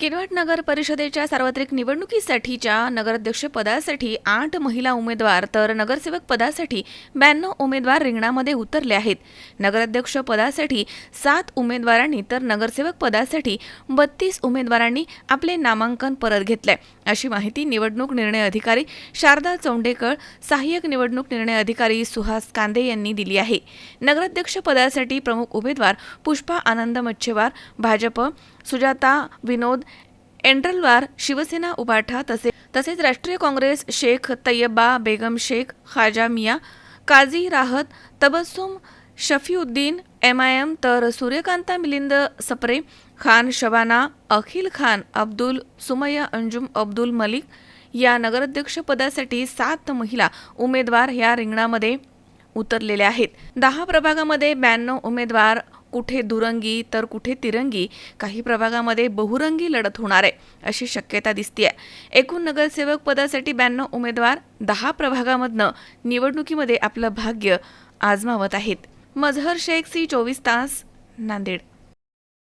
किनवट नगर परिषदेच्या सार्वत्रिक निवडणुकीसाठीच्या नगराध्यक्षपदासाठी आठ महिला उमेदवार तर नगरसेवक पदासाठी ब्याण्णव उमेदवार रिंगणामध्ये उतरले आहेत. नगराध्यक्ष पदासाठी सात उमेदवारांनी तर नगरसेवक पदासाठी बत्तीस उमेदवारांनी आपले नामांकन परत घेतलंय. अशी माहिती निवडणूक निर्णय अधिकारी शारदा चौंडेकर सहाय्यक निवडणूक निर्णय अधिकारी सुहास कांदे यांनी दिली आहे. नगराध्यक्ष पदासाठी प्रमुख उमेदवार पुष्पा आनंद मच्छेवार भाजप सुजाता विनोद एंड्रलवार शिवसेना उबाठा तसे तसेच राष्ट्रीय Congress Shaikh Taiba Begum Shaikh Khaja Miya Kazi Rahat Tabassum Shafiuddin M I M तर सूर्यकांता मिलिंद सप्रे खान शबाना अखिल खान अब्दुल सुमय्या अंजुम अब्दुल मलिक या नगराध्यक्षपदासाठी सात महिला उमेदवार या रिंगणामध्ये उतरलेल्या आहेत. दहा प्रभागामध्ये ब्याण्णव उमेदवार कुठे दुरंगी तर कुठे तिरंगी काही प्रभागामध्ये बहुरंगी लढत होणार आहे अशी शक्यता दिसते आहे एकूण नगरसेवक पदासाठी ब्याण्णव उमेदवार दहा प्रभागामधनं निवडणुकीमध्ये आपलं भाग्य आजमावत आहेत. मझहर शेख सी चोवीस तास नांदेड.